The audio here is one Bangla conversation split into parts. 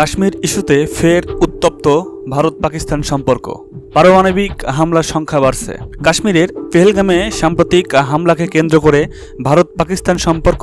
কাশ্মীর ইস্যুতে ফের উত্তপ্ত ভারত পাকিস্তান সম্পর্ক। পারমাণবিক হামলার সংখ্যা বাড়ছে। কাশ্মীরের পেহেলগামে সাম্প্রতিক হামলাকে কেন্দ্র করে ভারত পাকিস্তান সম্পর্ক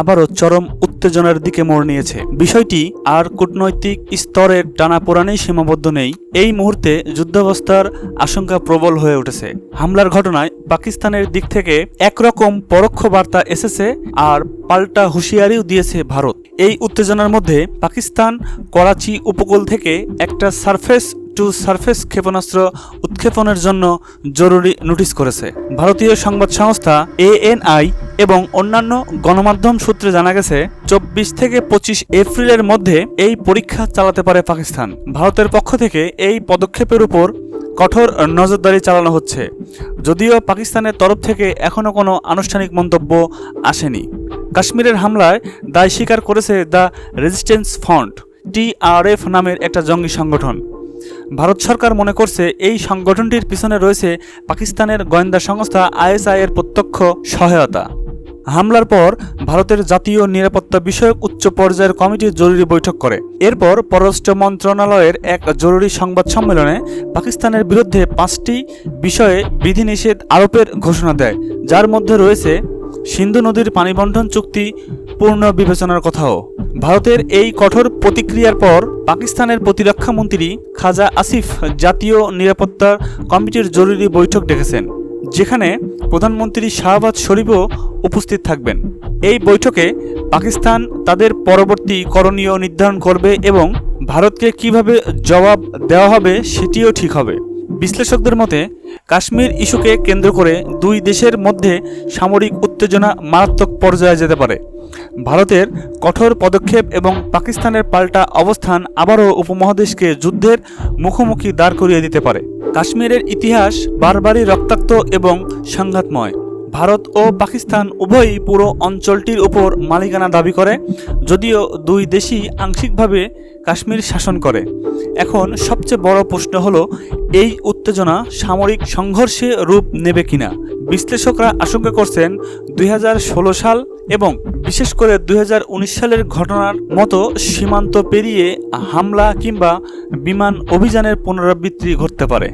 আবারও চরম উত্তেজনার দিকে মোড় নিয়েছে। বিষয়টি আর কূটনৈতিক স্তরের টানাপোড়ানেই সীমাবদ্ধ নেই। এই মুহূর্তে যুদ্ধাবস্থার আশঙ্কা প্রবল হয়ে উঠেছে। হামলার ঘটনায় পাকিস্তানের দিক থেকে একরকম পরোক্ষ বার্তা এসেছে আর পাল্টা হুঁশিয়ারিও দিয়েছে ভারত। এই উত্তেজনার মধ্যে পাকিস্তান করাচি উপকূল থেকে একটা সারফেস টু সারফেস ক্ষেপণাস্ত্র উৎক্ষেপণের জন্য জরুরি নোটিশ করেছে। ভারতীয় সংবাদ সংস্থা এএনআই এবং অন্যান্য গণমাধ্যম সূত্রে জানা গেছে, চব্বিশ থেকে পঁচিশ এপ্রিলের মধ্যে এই পরীক্ষা চালাতে পারে পাকিস্তান। ভারতের পক্ষ থেকে এই পদক্ষেপের উপর কঠোর নজরদারি চালানো হচ্ছে। যদিও পাকিস্তানের তরফ থেকে এখনও কোনো আনুষ্ঠানিক মন্তব্য আসেনি। কাশ্মীরের হামলায় দায় স্বীকার করেছে দ্য রেজিস্ট্যান্স ফ্রন্ট টিআরএফ নামের একটা জঙ্গি সংগঠন। ভারত সরকার মনে করছে এই সংগঠনটির পিছনে রয়েছে পাকিস্তানের গোয়েন্দা সংস্থা আইএসআই এর প্রত্যক্ষ সহায়তা। হামলার পর ভারতের জাতীয় নিরাপত্তা বিষয়ক উচ্চ পর্যায়ের কমিটি জরুরি বৈঠক করে। এরপর পররাষ্ট্র মন্ত্রণালয়ের এক জরুরি সংবাদ সম্মেলনে পাকিস্তানের বিরুদ্ধে পাঁচটি বিষয়ে বিধিনিষেধ আরোপের ঘোষণা দেয়, যার মধ্যে রয়েছে সিন্ধু নদীর পানিবণ্টন চুক্তি পূর্ণ বিবেচনার কথাও। ভারতের এই কঠোর প্রতিক্রিয়ার পর পাকিস্তানের প্রতিরক্ষা মন্ত্রী খাজা আসিফ জাতীয় নিরাপত্তা কমিটির জরুরি বৈঠক ডেকেছেন, যেখানে প্রধানমন্ত্রী শাহবাজ শরীফও উপস্থিত থাকবেন। এই বৈঠকে পাকিস্তান তাদের পরবর্তী করণীয় নির্ধারণ করবে এবং ভারতকে কীভাবে জবাব দেওয়া হবে সেটিও ঠিক হবে। বিশ্লেষকদের মতে, কাশ্মীর ইস্যুকে কেন্দ্র করে দুই দেশের মধ্যে সামরিক উত্তেজনা মারাত্মক পর্যায়ে যেতে পারে। ভারতের কঠোর পদক্ষেপ এবং পাকিস্তানের পাল্টা অবস্থান আবারও উপমহাদেশকে যুদ্ধের মুখোমুখি দাঁড় করিয়ে দিতে পারে। কাশ্মীরের ইতিহাস বারবারই রক্তাক্ত এবং সংঘাতময়। ভারত ও পাকিস্তান উভয়ই পুরো অঞ্চলটির উপর মালিকানা দাবি করে, যদিও দুই দেশই আংশিকভাবে কাশ্মীর শাসন করে। এখন সবচেয়ে বড় প্রশ্ন হলো, এই উত্তেজনা সামরিক সংঘর্ষে রূপ নেবে কিনা? বিশ্লেষকরা আশঙ্কা করছেন দুই হাজার ষোলো সাল এবং বিশেষ করে দুই হাজার উনিশ সালের ঘটনার মতো সীমান্ত পেরিয়ে হামলা কিংবা বিমান অভিযানের পুনরাবৃত্তি ঘটতে পারে।